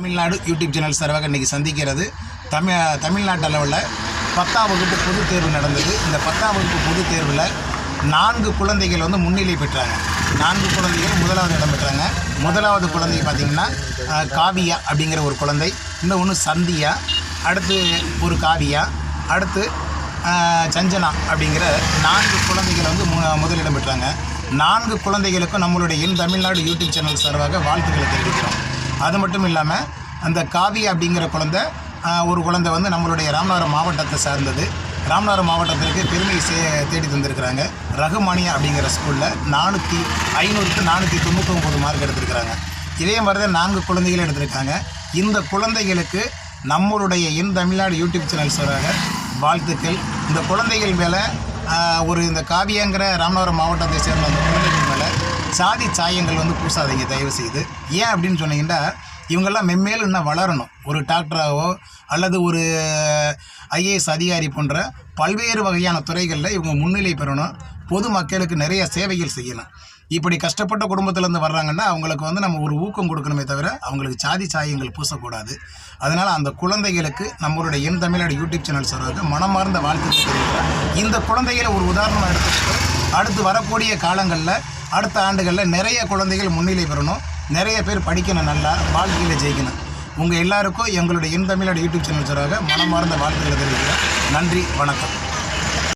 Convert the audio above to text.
Tamil Nadu YouTube channel சார்பாக இன்றைக்கி சந்திக்கிறது தமிழ் தமிழ்நாட்டு அளவில் பத்தாம் வகுப்பு பொதுத் தேர்வு நடந்தது. இந்த பத்தாம் வகுப்பு பொதுத் தேர்வில் நான்கு குழந்தைகள் வந்து முன்னிலை பெற்றாங்க. நான்கு குழந்தைகள் முதலாவது இடம் பெற்றாங்க. முதலாவது குழந்தை பார்த்திங்கன்னா காவியா அப்படிங்கிற ஒரு குழந்தை. இன்னும் ஒன்று சந்தியா. அடுத்து ஒரு காவியா. அடுத்து சஞ்சனா அப்படிங்கிற நான்கு குழந்தைகள் வந்து மு- முதலிடம் பெற்றாங்க. நான்கு குழந்தைகளுக்கும் நம்மளுடைய என் தமிழ்நாடு யூடியூப் சேனல் சார்பாக வாழ்த்துக்களை தெரிவிக்கிறோம். அது மட்டும் இல்லாமல் அந்த காவி அப்படிங்கிற குழந்தை ஒரு குழந்தை வந்து நம்மளுடைய ராமநாதபுரம் மாவட்டத்தை சார்ந்தது. ராமநாதபுரம் மாவட்டத்திற்கு பெருமை சே தேடி தந்திருக்கிறாங்க. ரகுமானியா அப்படிங்கிற ஸ்கூலில் நானூற்றி ஐநூறுக்கு நானூற்றி தொண்ணூற்றி ஒம்பது மார்க் எடுத்திருக்கிறாங்க. இதே மாதிரி தான் நான்கு குழந்தைகள் எடுத்திருக்காங்க. இந்த குழந்தைகளுக்கு நம்மளுடைய என் தமிழ்நாடு யூடியூப் சேனல் சொல்கிறாங்க வாழ்த்துக்கள். இந்த குழந்தைகள் மேலே ஒரு இந்த காவியங்கிற ராமநாதபுரம் மாவட்டத்தை சேர்ந்த அந்த குழந்தைகள் மேலே சாதி சாயங்கள் வந்து பூசாதீங்க தயவு செய்து ஏன் அப்படின்னு சொன்னீங்கன்னா இவங்கெல்லாம் மென்மேலும் இன்னும் வளரணும். ஒரு டாக்டராகவோ அல்லது ஒரு ஐஏஎஸ் அதிகாரி போன்ற பல்வேறு வகையான துறைகளில் இவங்க முன்னிலை பெறணும். பொது மக்களுக்கு நிறைய சேவைகள் செய்யணும். இப்படி கஷ்டப்பட்ட குடும்பத்திலேருந்து வர்றாங்கன்னா அவங்களுக்கு வந்து நம்ம ஒரு ஊக்கம் கொடுக்கணுமே தவிர அவங்களுக்கு சாதி சாயங்கள் பூசக்கூடாது. அதனால் அந்த குழந்தைகளுக்கு நம்மளுடைய என் தமிழ்நாடு யூடியூப் சேனல் சார்பாக மனமார்ந்த வாழ்த்து தெரிவிக்கிறேன். இந்த குழந்தைகளை ஒரு உதாரணமாக எடுத்துக்கிட்டு அடுத்து வரக்கூடிய காலங்களில் அடுத்த ஆண்டுகளில் நிறைய குழந்தைகள் முன்னிலை பெறணும். நிறைய பேர் படிக்கணும் நல்லா வாழ்க்கையில் ஜெயிக்கணும். உங்கள் எல்லாருக்கும் எங்களுடைய இன் தமிழ்நாடு யூடியூப் சேனல் சார்பாக மனமார்ந்த வாழ்த்துக்களை தெரிவிக்கிறேன். நன்றி வணக்கம்.